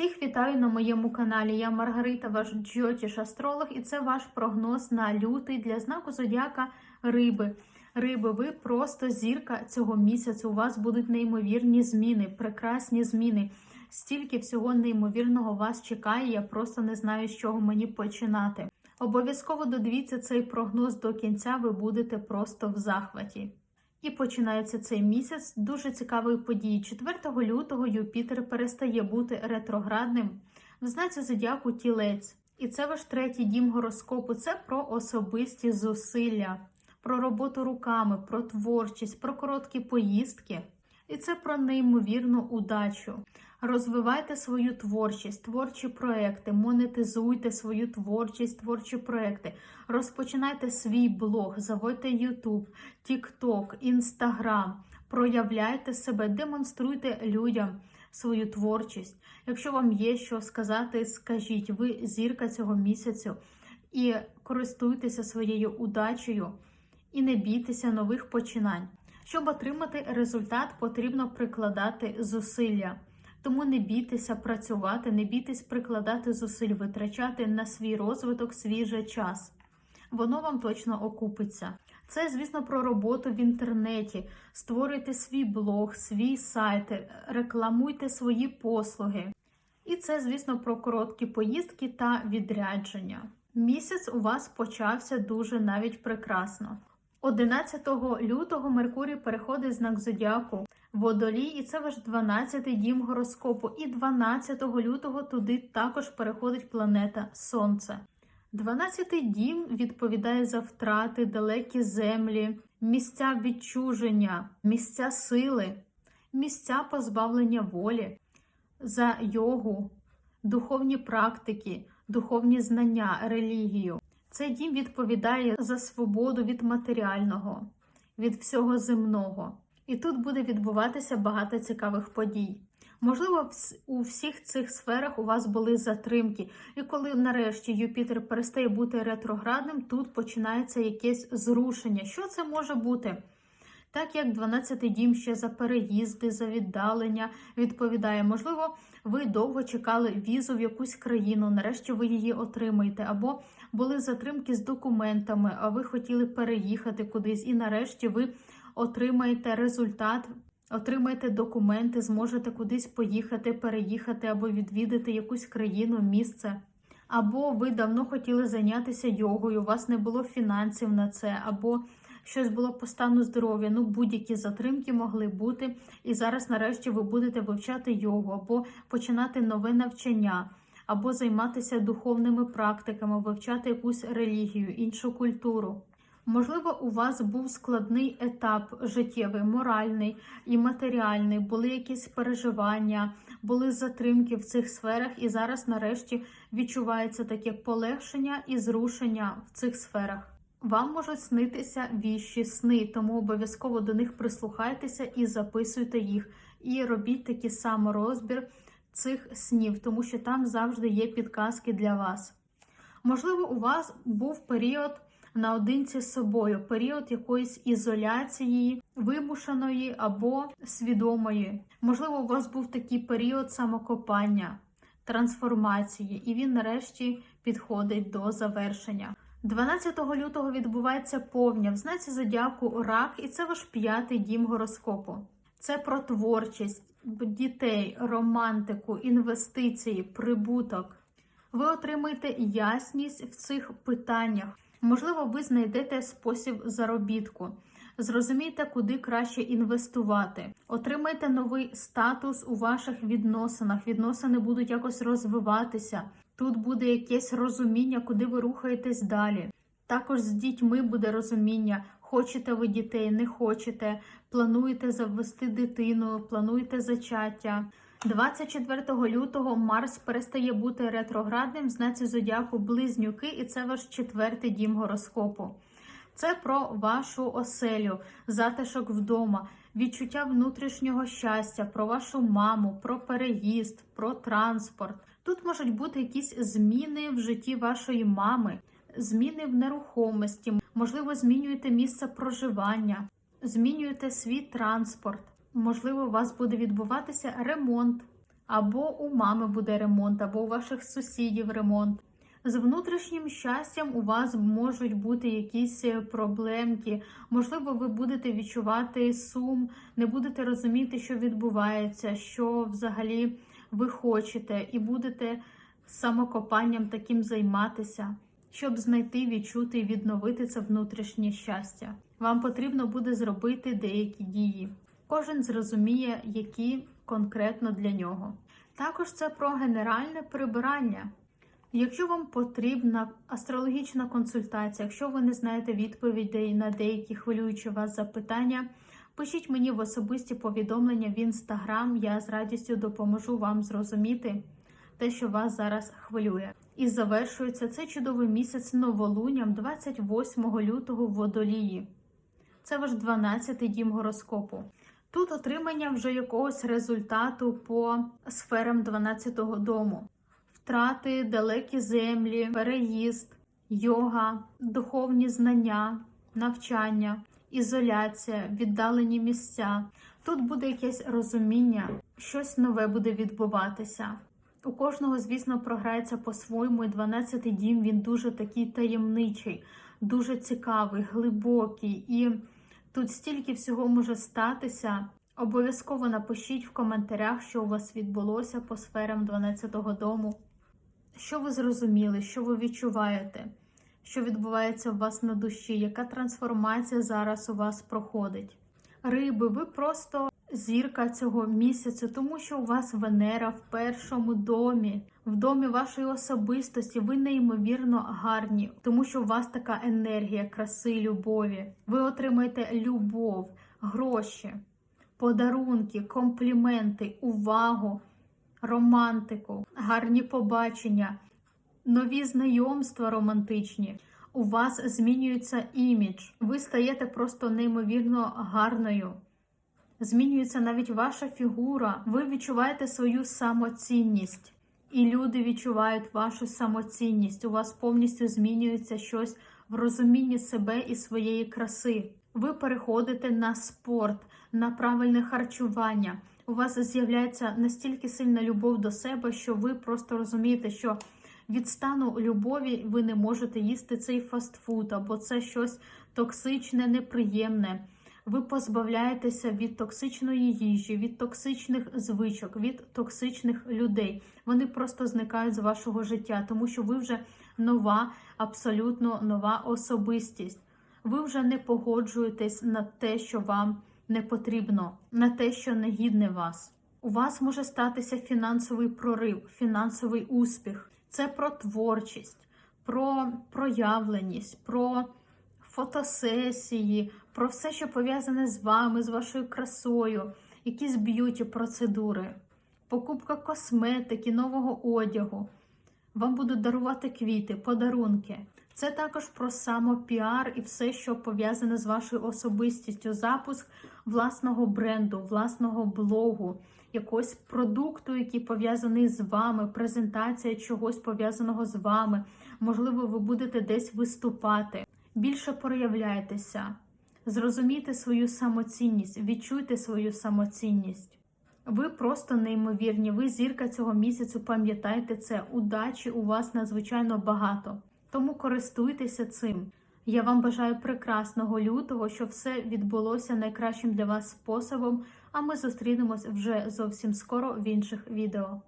Всіх вітаю на моєму каналі. Я Маргарита, ваш джотіш астролог, і це ваш прогноз на лютий для знаку зодіака Риби. Риби, ви просто зірка цього місяцю. У вас будуть неймовірні зміни, прекрасні зміни. Стільки всього неймовірного вас чекає. Я просто не знаю, з чого мені починати. Обов'язково додивіться цей прогноз до кінця. Ви будете просто в захваті. І починається цей місяць дуже цікавої події. 4 лютого Юпітер перестає бути ретроградним в знаці зодіаку тілець. І це ваш третій дім гороскопу. Це про особисті зусилля, про роботу руками, про творчість, про короткі поїздки. І це про неймовірну удачу. Розвивайте свою творчість, творчі проекти, монетизуйте свою творчість, творчі проекти. Розпочинайте свій блог, заводьте YouTube, TikTok, Instagram. Проявляйте себе, демонструйте людям свою творчість. Якщо вам є що сказати, скажіть, ви зірка цього місяцю і користуйтеся своєю удачею і не бійтеся нових починань. Щоб отримати результат, потрібно прикладати зусилля. Тому не бійтеся працювати, не бійтесь прикладати зусиль, витрачати на свій розвиток свій же час. Воно вам точно окупиться. Це, звісно, про роботу в інтернеті. Створюйте свій блог, свій сайт, рекламуйте свої послуги. І це, звісно, про короткі поїздки та відрядження. Місяць у вас почався дуже навіть прекрасно. 11 лютого Меркурій переходить знак зодіаку Водолій, і це ваш 12-й дім гороскопу. І 12 лютого туди також переходить планета Сонце. 12-й дім відповідає за втрати, далекі землі, місця відчуження, місця сили, місця позбавлення волі, за йогу, духовні практики, духовні знання, релігію. Цей дім відповідає за свободу від матеріального, від всього земного. І тут буде відбуватися багато цікавих подій. Можливо, у всіх цих сферах у вас були затримки, і коли нарешті Юпітер перестає бути ретроградним, тут починається якесь зрушення. Що це може бути? Так як 12-й дім ще за переїзди, за віддалення відповідає, можливо, ви довго чекали візу в якусь країну, нарешті ви її отримаєте, або були затримки з документами, а ви хотіли переїхати кудись, і нарешті ви отримаєте результат, отримаєте документи, зможете кудись поїхати, переїхати або відвідати якусь країну, місце. Або ви давно хотіли зайнятися йогою, у вас не було фінансів на це, або щось було по стану здоров'я. Ну, будь-які затримки могли бути. І зараз, нарешті, ви будете вивчати йогу, або починати нове навчання, або займатися духовними практиками, вивчати якусь релігію, іншу культуру. Можливо, у вас був складний етап життєвий, моральний і матеріальний, були якісь переживання, були затримки в цих сферах, і зараз, нарешті, відчувається таке полегшення і зрушення в цих сферах. Вам можуть снитися віщі сни, тому обов'язково до них прислухайтеся і записуйте їх. І робіть такий саморозбір цих снів, тому що там завжди є підказки для вас. Можливо, у вас був період наодинці з собою, період якоїсь ізоляції, вимушеної або свідомої. Можливо, у вас був такий період самокопання, трансформації, і він нарешті підходить до завершення. 12 лютого відбувається повня в знаці зодіаку рак, і це ваш п'ятий дім гороскопу. Це про творчість, дітей, романтику, інвестиції, прибуток. Ви отримаєте ясність в цих питаннях. Можливо, ви знайдете спосіб заробітку, зрозумієте, куди краще інвестувати, отримайте новий статус у ваших відносинах. Відносини будуть якось розвиватися. Тут буде якесь розуміння, куди ви рухаєтесь далі. Також з дітьми буде розуміння, хочете ви дітей, не хочете, плануєте завести дитину, плануєте зачаття. 24 лютого Марс перестає бути ретроградним в знаці зодіаку Близнюки, і це ваш четвертий дім гороскопу. Це про вашу оселю, затишок вдома, відчуття внутрішнього щастя, про вашу маму, про переїзд, про транспорт. Тут можуть бути якісь зміни в житті вашої мами, зміни в нерухомості, можливо, змінюєте місце проживання, змінюєте свій транспорт. Можливо, у вас буде відбуватися ремонт або у мами буде ремонт, або у ваших сусідів ремонт. З внутрішнім щастям у вас можуть бути якісь е, проблемки. Можливо, ви будете відчувати сум, не будете розуміти, що відбувається, що взагалі ви хочете, і будете самокопанням таким займатися, щоб знайти, відчути і відновити це внутрішнє щастя. Вам потрібно буде зробити деякі дії. Кожен зрозуміє, які конкретно для нього. Також це про генеральне прибирання. Якщо вам потрібна астрологічна консультація, якщо ви не знаєте відповідей на деякі хвилюючі вас запитання, пишіть мені в особисті повідомлення в інстаграм. Я з радістю допоможу вам зрозуміти те, що вас зараз хвилює. І завершується цей чудовий місяць новолунням 28 лютого в водолії. Це ваш 12-й дім гороскопу. Тут отримання вже якогось результату по сферам 12-го дому втрати, далекі землі, переїзд, йога, духовні знання, навчання, ізоляція, віддалені місця. Тут буде якесь розуміння, щось нове буде відбуватися. У кожного, звісно, програється по-своєму, і 12-й дім він дуже такий таємничий, дуже цікавий, глибокий. І тут стільки всього може статися. Обов'язково напишіть в коментарях, що у вас відбулося по сферам 12-го дому. Що ви зрозуміли, що ви відчуваєте, що відбувається у вас на душі, яка трансформація зараз у вас проходить? Риби, ви просто зірка цього місяця, тому що у вас Венера в першому домі, в домі вашої особистості. Ви неймовірно гарні, тому що у вас така енергія, краси, любові. Ви отримаєте любов, гроші, подарунки, компліменти, увагу романтику, гарні побачення, нові знайомства романтичні. У вас змінюється імідж. Ви стаєте просто неймовірно гарною. Змінюється навіть ваша фігура. Ви відчуваєте свою самоцінність. І люди відчувають вашу самоцінність. У вас повністю змінюється щось в розумінні себе і своєї краси. Ви переходите на спорт, на правильне харчування у вас з'являється настільки сильна любов до себе, що ви просто розумієте, що від стану любові ви не можете їсти цей фастфуд, або це щось токсичне, неприємне. Ви позбавляєтеся від токсичної їжі, від токсичних звичок, від токсичних людей. Вони просто зникають з вашого життя, тому що ви вже нова, абсолютно нова особистість. Ви вже не погоджуєтесь на те, що вам не потрібно на те, що не гідне вас. У вас може статися фінансовий прорив, фінансовий успіх. Це про творчість, про проявленість, про фотосесії, про все, що пов'язане з вами, з вашою красою, якісь б'юті процедури, покупка косметики, нового одягу. Вам будуть дарувати квіти, подарунки. Це також про самопіар і все, що пов'язане з вашою особистістю, запуск власного бренду, власного блогу, якогось продукту, який пов'язаний з вами, презентація чогось пов'язаного з вами. Можливо, ви будете десь виступати. Більше проявляйтеся, зрозумійте свою самоцінність, відчуйте свою самоцінність. Ви просто неймовірні. Ви зірка цього місяцю, пам'ятайте це. Удачі у вас надзвичайно багато. Тому користуйтеся цим. Я вам бажаю прекрасного лютого, щоб все відбулося найкращим для вас способом. А ми зустрінемось вже зовсім скоро в інших відео.